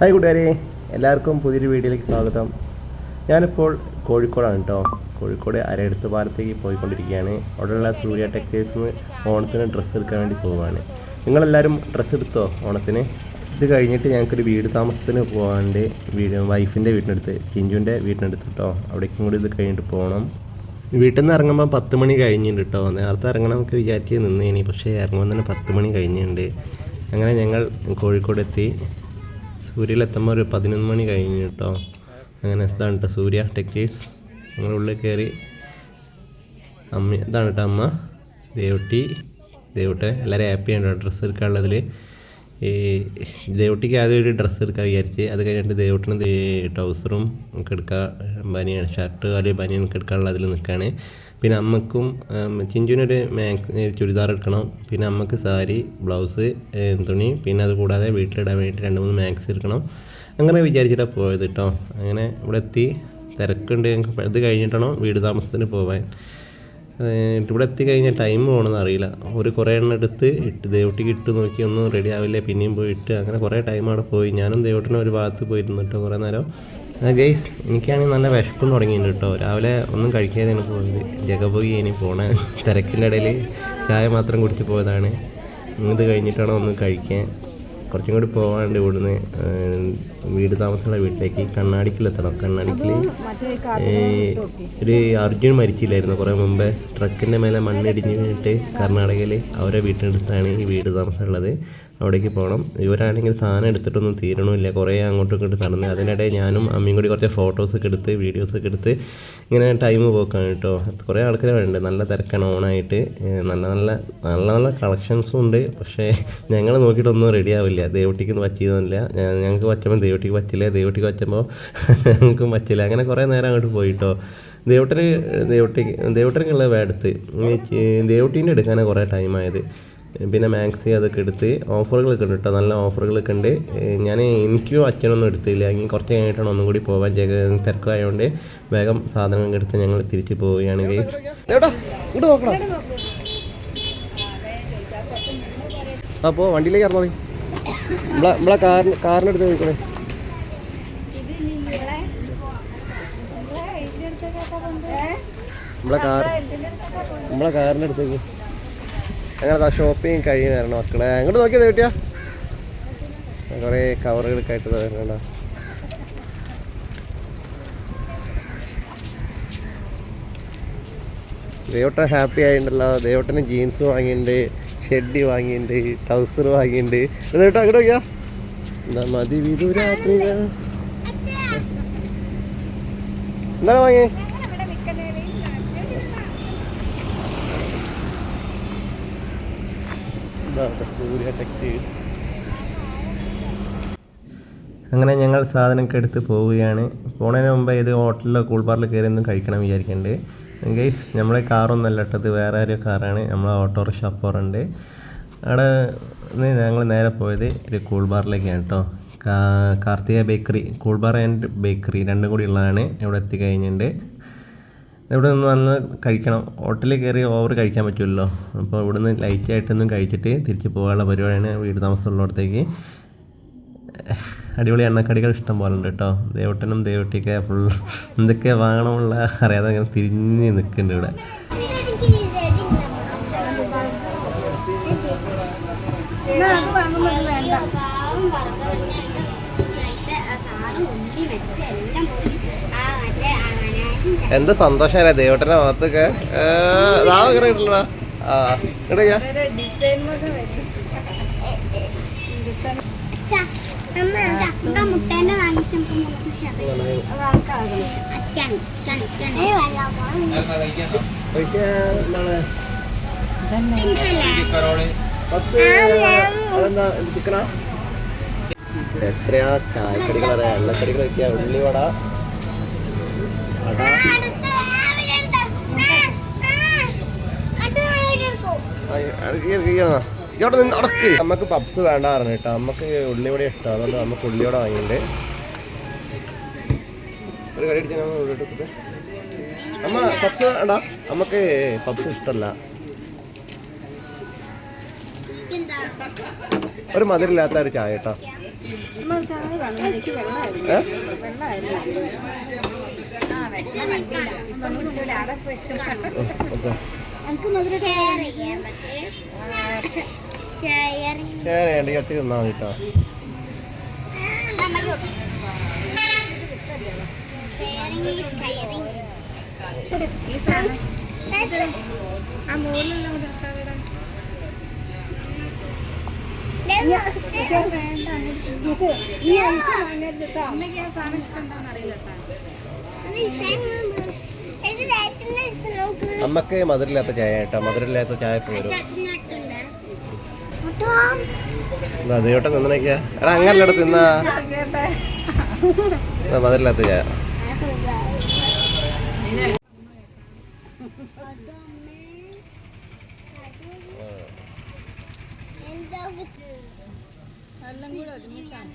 Hi കൂട്ടുകാരെ. എല്ലാവർക്കും പുതിയൊരു വീഡിയോയിലേക്ക് സ്വാഗതം. ഞാനിപ്പോൾ കോഴിക്കോടാണ് കേട്ടോ കോഴിക്കോട് അരയടുത്ത് പാലത്തേക്ക് പോയിക്കൊണ്ടിരിക്കുകയാണ്. അവിടെയുള്ള സൂര്യ ടെക്സ്റ്റൈൽസ് നിന്ന് ഓണത്തിന് ഡ്രസ്സ് എടുക്കാൻ വേണ്ടി പോവുകയാണ്. നിങ്ങളെല്ലാവരും ഡ്രസ്സ് എടുത്തോ ഓണത്തിന്? ഇത് കഴിഞ്ഞിട്ട് ഞങ്ങൾക്കൊരു വീട് താമസത്തിന് പോകാണ്ട് വീട് വൈഫിന്റെ വീട്ടിനടുത്ത് ചിഞ്ചുവിന്റെ വീട്ടിനടുത്ത് കേട്ടോ അവിടേക്കും കൂടി ഇത് കഴിഞ്ഞിട്ട് പോകണം വീട്ടിൽ നിന്ന് ഇറങ്ങുമ്പോൾ പത്ത് മണി കഴിഞ്ഞിട്ടുണ്ട് കേട്ടോ നേരത്തെ ഇറങ്ങണം നമുക്ക് വിചാരിച്ച് നിന്നേനി. പക്ഷേ ഇറങ്ങുമ്പോൾ തന്നെ പത്ത് മണി കഴിഞ്ഞിട്ടുണ്ട്. അങ്ങനെ ഞങ്ങൾ കോഴിക്കോട് എത്തി സൂര്യയിലെത്തുമ്പോൾ ഒരു പതിനൊന്ന് മണി കഴിഞ്ഞു കേട്ടോ. അങ്ങനെ ഇതാണ് കേട്ടോ സൂര്യ ടെക്സ്റ്റൈൽസ് ഞങ്ങൾ ഉള്ളിൽ കയറി അമ്മ ഇതാണ് കേട്ടോ അമ്മ ദേവട്ടി ദേവട്ടെ എല്ലാവരും ഹാപ്പിയാണ് ഡ്രസ്സ് എടുക്കാനുള്ളതിൽ ഈ ദേവട്ടിക്ക് ആദ്യം ഒരു ഡ്രസ്സ് എടുക്കാൻ വിചാരിച്ച് അത് കഴിഞ്ഞിട്ട് ദേവട്ടിന് ട്രൗസറും നമുക്ക് എടുക്കാൻ ബനിയൻ ഷർട്ട് അല്ലെങ്കിൽ ബനിയൊക്കെ എടുക്കാനുള്ള അതിൽ നിൽക്കുകയാണ് പിന്നെ അമ്മക്കും ചിഞ്ചുവിനൊരു മാക് ചുരിദാർ എടുക്കണം. പിന്നെ അമ്മയ്ക്ക് സാരി ബ്ലൗസ് തുണി പിന്നെ അത് കൂടാതെ വീട്ടിലിടാൻ വേണ്ടിയിട്ട് രണ്ട് മൂന്ന് മാക്സ് എടുക്കണം. അങ്ങനെ വിചാരിച്ചിട്ടാണ് പോയത് കേട്ടോ അങ്ങനെ ഇവിടെ എത്തി തിരക്കുണ്ട് ഞങ്ങൾക്ക് ഇത് കഴിഞ്ഞിട്ടാണോ വീട് താമസത്തിന് പോവാൻ? ഇവിടെ എത്തി കഴിഞ്ഞാൽ ടൈം പോകണമെന്ന് അറിയില്ല. ഒരു കുറേ എണ്ണം എടുത്ത് ഇട്ട് ദേവട്ടിക്ക് ഇട്ട് നോക്കി ഒന്നും റെഡി ആവില്ല. പിന്നെയും പോയി ഇട്ട് അങ്ങനെ കുറേ ടൈം അവിടെ പോയി. ഞാനും ദേവട്ടിനും ഒരു ഭാഗത്ത് പോയിരുന്നു കേട്ടോ കുറേ നേരം. ഗെയ്സ് എനിക്കാണെങ്കിൽ നല്ല വിശപ്പും തുടങ്ങിയിട്ടുണ്ട് കേട്ടോ രാവിലെ ഒന്നും കഴിക്കാതെയാണ് പോയത്. ജഗബോഗി ഇനി പോണ. തിരക്കിന്റെ ഇടയിൽ ചായ മാത്രം കുടിച്ച് പോയതാണ്. ഇത് കഴിഞ്ഞിട്ടാണ് ഒന്ന് കഴിക്കാൻ. കുറച്ചും കൂടി പോകാണ്ട് ഇവിടുന്ന്. വീട് താമസമുള്ള വീട്ടിലേക്ക് കണ്ണാടിക്കിലെത്തണം. കണ്ണാടിക്കിൽ ഒരു അർജുൻ മരിച്ചില്ലായിരുന്നു. കുറേ മുമ്പേ ട്രക്കിന്റെ മേലെ മണ്ണിടിഞ്ഞ് വീണിട്ട് കർണാടകയിൽ അവരെ വീട്ടിനടുത്താണ് ഈ വീട് താമസമുള്ളത് അവിടേക്ക് പോകണം ഇവരാണെങ്കിൽ സാധനം എടുത്തിട്ടൊന്നും തീരണമില്ല. കുറേ അങ്ങോട്ടും ഇങ്ങോട്ടും നടന്ന് അതിനിടെ ഞാനും അമ്മയും കൂടി കുറച്ച് ഫോട്ടോസൊക്കെ എടുത്ത് വീഡിയോസൊക്കെ എടുത്ത് ഇങ്ങനെ ടൈം പോക്കാണ് കേട്ടോ. കുറേ ആൾക്കാർ വേണ്ട നല്ല തിരക്കാണ് ഓണായിട്ട്. നല്ല നല്ല നല്ല നല്ല കളക്ഷൻസും ഉണ്ട്. പക്ഷേ ഞങ്ങൾ നോക്കിയിട്ടൊന്നും റെഡി ആവില്ല. ദേവട്ടിക്ക് പറ്റിയതൊന്നുമില്ല. ഞങ്ങൾക്ക് പറ്റുമ്പോൾ ദേവട്ടിക്ക് പറ്റില്ല. ദേവട്ടിക്ക് പറ്റുമ്പോൾ ഞങ്ങൾക്കും പറ്റില്ല. അങ്ങനെ കുറേ നേരം അങ്ങോട്ട് പോയിട്ടോ. ദേവട്ടന് ദേവട്ടിക്ക് ദേവട്ടനുള്ളത് വേടത്ത് ദേവട്ടീന്റെ എടുക്കാനാണ് കുറേ ടൈമായത് പിന്നെ മാക്സി അതൊക്കെ എടുത്ത് ഓഫറുകളൊക്കെ ഉണ്ട് കേട്ടോ. നല്ല ഓഫറുകളൊക്കെ ഉണ്ട്. ഞാൻ എനിക്കും അച്ഛനൊന്നും എടുത്തില്ല. എങ്കിൽ കുറച്ച് കഴിഞ്ഞിട്ടാണ് ഒന്നും കൂടി പോകാൻ തിരക്കായതുകൊണ്ട് വേഗം സാധനങ്ങൾ എടുത്ത് ഞങ്ങൾ തിരിച്ചു പോവുകയാണ് ഗൈസ് അപ്പോൾ വണ്ടിയിലേക്ക് ഇറങ്ങി നമ്മളെ നമ്മളെ കാറിന് കാറിനെടുത്ത് നോക്കണേ നമ്മളെ കാർ നമ്മളെ കാറിന്റെ അടുത്തേക്ക്. അങ്ങനെ ഷോപ്പിംഗ് കഴിയുന്നതായിരുന്നു മക്കളെ. അങ്ങോട്ട് നോക്കിയത് കിട്ടിയാ. കുറേ കവറുകളൊക്കെ ആയിട്ട് തരണ ദേവട്ടൻ ഹാപ്പി ആയിട്ടുണ്ടല്ലോ ദേവട്ടന് ജീൻസ് വാങ്ങിയിട്ടുണ്ട് ഷെഡി വാങ്ങിയിട്ടുണ്ട് ട്രൗസർ വാങ്ങിയിട്ടുണ്ട് എന്നിട്ട് അങ്ങോട്ട് നോക്കിയാ. എന്താ മതി വിധു രാത്രി എന്താണ് വാങ്ങിയേ? അങ്ങനെ ഞങ്ങൾ സാധനമൊക്കെ എടുത്ത് പോവുകയാണ്. പോണതിന് മുമ്പ് ഇത് ഹോട്ടലിലോ കൂൾ ബാറിൽ കയറി ഒന്നും കഴിക്കണം വിചാരിക്കുന്നുണ്ട് ഗൈസ് നമ്മളെ കാറൊന്നല്ല ഇട്ടത് വേറെ ഒരു കാറാണ്. നമ്മളെ ഓട്ടോറിക്ഷ അപ്പുറമുണ്ട് അവിടെ ഞങ്ങൾ നേരെ പോയത് ഒരു കൂൾ ബാറിലേക്കാണ് കേട്ടോ. Karthika bakery cool bar and bakery രണ്ടും കൂടി ഉള്ളതാണ്. ഇവിടെ എത്തിക്കഴിഞ്ഞിട്ടുണ്ട് ഇവിടെ നിന്ന് വന്ന് കഴിക്കണം? ഹോട്ടലിൽ കയറി ഓവർ കഴിക്കാൻ പറ്റുമല്ലോ. അപ്പോൾ ഇവിടുന്ന് ലൈറ്റായിട്ടൊന്നും കഴിച്ചിട്ട് തിരിച്ച് പോകാനുള്ള പരിപാടിയാണ് വീട് താമസമുള്ളിടത്തേക്ക് അടിപൊളി എണ്ണക്കടികൾ ഇഷ്ടം പോലെ ഉണ്ട് കേട്ടോ. ദേവട്ടനും ദേവട്ടിയൊക്കെ ഫുൾ എന്തൊക്കെ വാങ്ങണമുള്ള അറിയാതെ അങ്ങനെ തിരിഞ്ഞ് നിൽക്കുന്നുണ്ട് ഇവിടെ. അത് വാങ്ങുന്നത് വേണ്ട. പാവം ബർഗറിന് അതിന്റെ സാധനം ഉള്ളി വെച്ച് എല്ലാം പോയി ആ മറ്റേ അനാജിന്റെ എന്താ സന്തോഷമല്ലേ ദേവട്ടനെ ഭാഗത്തൊക്കെ ആ എത്രയാ കായ്ക്കടികളറിയാം? എണ്ണക്കടികളൊക്കെയാ ഉള്ളിവട ഇവിടെ നിന്ന് അടക്ക് നമുക്ക് പബ്സ് വേണ്ട പറഞ്ഞു കേട്ടോ. നമുക്ക് ഉള്ളിവട ഇഷ്ടം അതുകൊണ്ട് നമുക്ക് ഉള്ളിയോടെ വാങ്ങിയിട്ടുണ്ട്. ഒരു കടി അമ്മ പപ്സ് വേണ്ട. നമുക്ക് പബ്സ് ഇഷ്ടമല്ല. ഒരു മധുരമില്ലാത്ത ഒരു ചായ കേട്ടോ. ഏ? ഷെയർ ചെയ്യണ്ട ഒറ്റ തിന്നാൽ മതി കേട്ടോ ഈ ആ ഇവിടെ. വേണ്ട കേട്ടോ അമ്മയ്ക്ക് ആ സാധനം ഇഷ്ടമുണ്ടോന്ന് അറിയില്ല കേട്ടോ അമ്മയ്ക്ക് മധുരമില്ലാത്ത ചായ കേട്ടോ. മധുരമില്ലാത്ത ചായ പോരും. ദേവട്ടം നിന്നേക്കാ എടാ അങ്ങനെ തിന്നാ. മധുരമില്ലാത്ത ചായ. എല്ലാം കൂടെ ഒരുമിച്ചാണ്.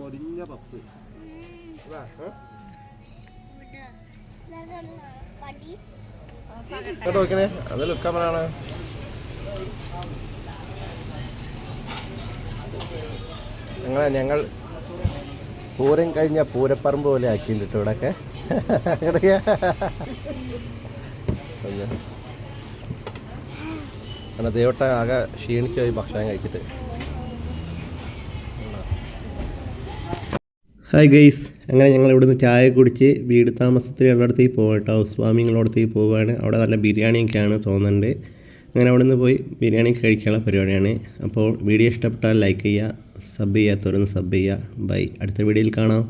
മൊരിഞ്ഞ പപ്പ്. കേട്ടോ നോക്കണേ അത് ലുക്കാമനാണ് ഞങ്ങൾ ഞങ്ങൾ പൂരം കഴിഞ്ഞ പൂരപ്പറമ്പ് പോലെ ആക്കിയിട്ടുണ്ട് ഇവിടെയൊക്കെ. ഒന്ന്. ദേവട്ട ആകെ ക്ഷീണിക്കായി ഭക്ഷണം കഴിച്ചിട്ട്. ഹായ് ഗൈസ് അങ്ങനെ ഞങ്ങൾ ഇവിടുന്ന് ചായ കുടിച്ച് വീട് താമസത്തിൽ ഉള്ളിടത്തേക്ക് പോകാം കേട്ടോ. ഹൗസ് വാമിങ്ങളുള്ളടത്തേക്ക് പോവുകയാണ് അവിടെ നല്ല ബിരിയാണിയൊക്കെയാണ് തോന്നുന്നുണ്ട്. അങ്ങനെ അവിടെ നിന്ന് പോയി ബിരിയാണി കഴിക്കാനുള്ള പരിപാടിയാണ്. അപ്പോൾ വീഡിയോ ഇഷ്ടപ്പെട്ടാൽ ലൈക്ക് ചെയ്യുക സബ് ചെയ്യാത്തവരൊന്ന് സബ് ചെയ്യുക. ബൈ അടുത്ത വീഡിയോയിൽ കാണാം.